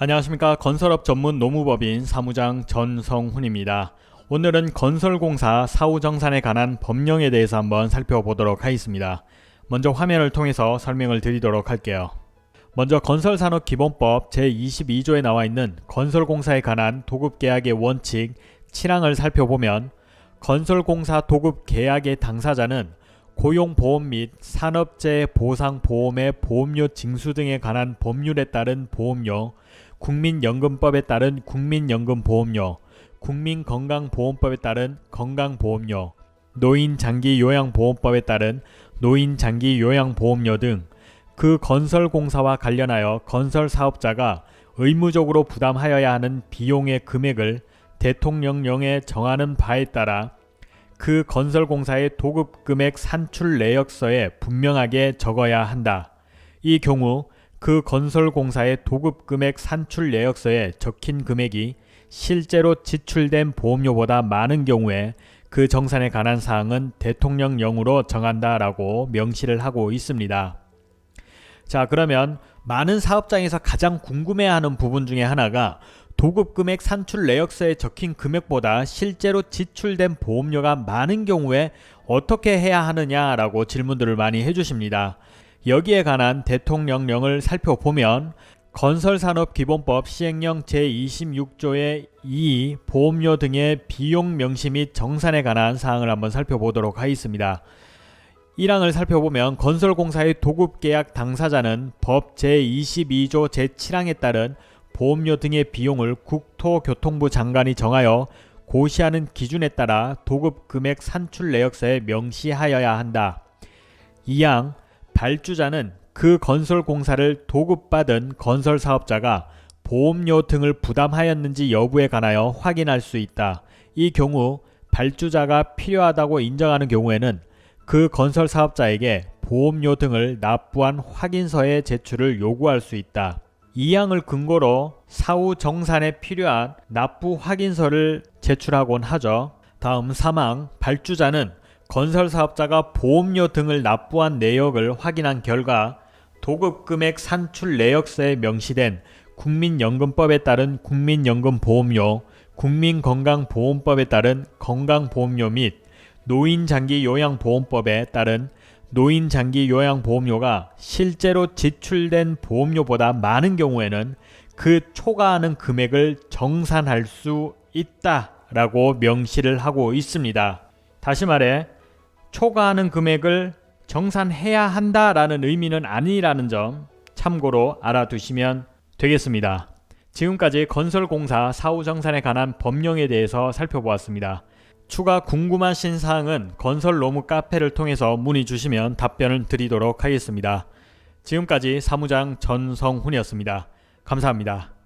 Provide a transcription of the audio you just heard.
안녕하십니까 건설업 전문 노무법인 사무장 전성훈입니다. 오늘은 건설공사 사후정산에 관한 법령에 대해서 한번 살펴보도록 하겠습니다. 먼저 화면을 통해서 설명을 드리도록 할게요. 먼저 건설산업기본법 제22조에 나와 있는 건설공사에 관한 도급계약의 원칙 7항을 살펴보면 건설공사 도급계약의 당사자는 고용보험 및 산업재해 보상보험의 보험료 징수 등에 관한 법률에 따른 보험료, 국민연금법에 따른 국민연금보험료, 국민건강보험법에 따른 건강보험료, 노인장기요양보험법에 따른 노인장기요양보험료 등 그 건설공사와 관련하여 건설사업자가 의무적으로 부담하여야 하는 비용의 금액을 대통령령에 정하는 바에 따라 그 건설공사의 도급금액 산출 내역서에 분명하게 적어야 한다. 이 경우 그 건설공사의 도급금액 산출 내역서에 적힌 금액이 실제로 지출된 보험료보다 많은 경우에 그 정산에 관한 사항은 대통령령으로 정한다라고 명시를 하고 있습니다. 자, 그러면 많은 사업장에서 가장 궁금해하는 부분 중에 하나가 도급금액 산출 내역서에 적힌 금액보다 실제로 지출된 보험료가 많은 경우에 어떻게 해야 하느냐라고 질문들을 많이 해주십니다. 여기에 관한 대통령령을 살펴보면 건설산업기본법 시행령 제26조의 2 보험료 등의 비용 명시 및 정산에 관한 사항을 한번 살펴보도록 하겠습니다. 1항을 살펴보면 건설공사의 도급계약 당사자는 법 제22조 제7항에 따른 보험료 등의 비용을 국토교통부 장관이 정하여 고시하는 기준에 따라 도급 금액 산출 내역서에 명시하여야 한다. 2항 발주자는 그 건설 공사를 도급받은 건설 사업자가 보험료 등을 부담하였는지 여부에 관하여 확인할 수 있다. 이 경우 발주자가 필요하다고 인정하는 경우에는 그 건설 사업자에게 보험료 등을 납부한 확인서의 제출을 요구할 수 있다. 이 항을 근거로 사후 정산에 필요한 납부 확인서를 제출하곤 하죠. 다음 3항 발주자는 건설 사업자가 보험료 등을 납부한 내역을 확인한 결과 도급금액 산출 내역서에 명시된 국민연금법에 따른 국민연금보험료, 국민건강보험법에 따른 건강보험료 및 노인장기요양보험법에 따른 노인장기요양보험료가 실제로 지출된 보험료보다 많은 경우에는 그 초과하는 금액을 정산할 수 있다라고 명시를 하고 있습니다. 다시 말해 초과하는 금액을 정산해야 한다라는 의미는 아니라는 점 참고로 알아두시면 되겠습니다. 지금까지 건설공사 사후정산에 관한 법령에 대해서 살펴보았습니다. 추가 궁금하신 사항은 건설로무 카페를 통해서 문의 주시면 답변을 드리도록 하겠습니다. 지금까지 사무장 전성훈이었습니다. 감사합니다.